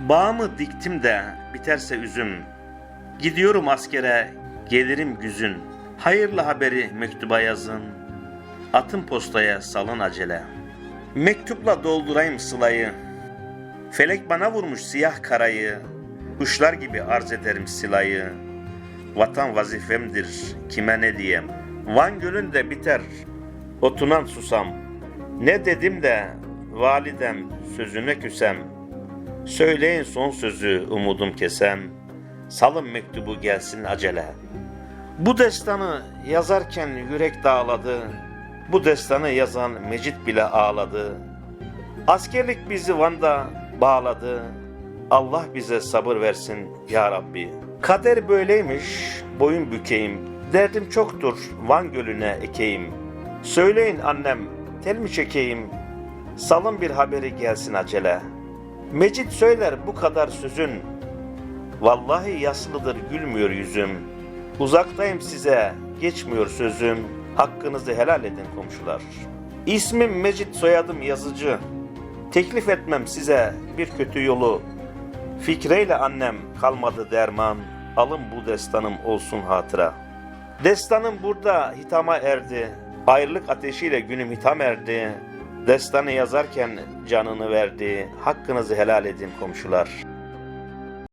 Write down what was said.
Bağımı diktim de biterse üzüm. Gidiyorum askere, gelirim güzün. Hayırlı haberi mektuba yazın. Atın postaya salın acele. Mektupla doldurayım sılayı. Felek bana vurmuş siyah karayı. Kuşlar gibi arz ederim silayı. Vatan vazifemdir kime ne diyem. Van gölünde biter otunan susam. Ne dedim de validem sözüne küsem. Söyleyin son sözü umudum kesem. Salın mektubu gelsin acele. Bu destanı yazarken yürek dağladı. Bu destanı yazan Mecit bile ağladı. Askerlik bizi Van'da bağladı. Allah bize sabır versin ya Rabbi. Kader böyleymiş, boyun bükeyim. Derdim çoktur, Van gölüne ekeyim. Söyleyin annem, tel mi çekeyim? Salın bir haberi gelsin acele. Mecit söyler bu kadar sözün. Vallahi yaslıdır gülmüyor yüzüm. Uzaktayım size, geçmiyor sözüm. Hakkınızı helal edin komşular. İsmim Mecit soyadım yazıcı. Teklif etmem size bir kötü yolu. Fikreyle annem kalmadı derman. Alın bu destanım olsun hatıra. Destanım burada hitama erdi. Ayrılık ateşiyle günüm hitam erdi. Destanı yazarken canını verdi. Hakkınızı helal edin komşular.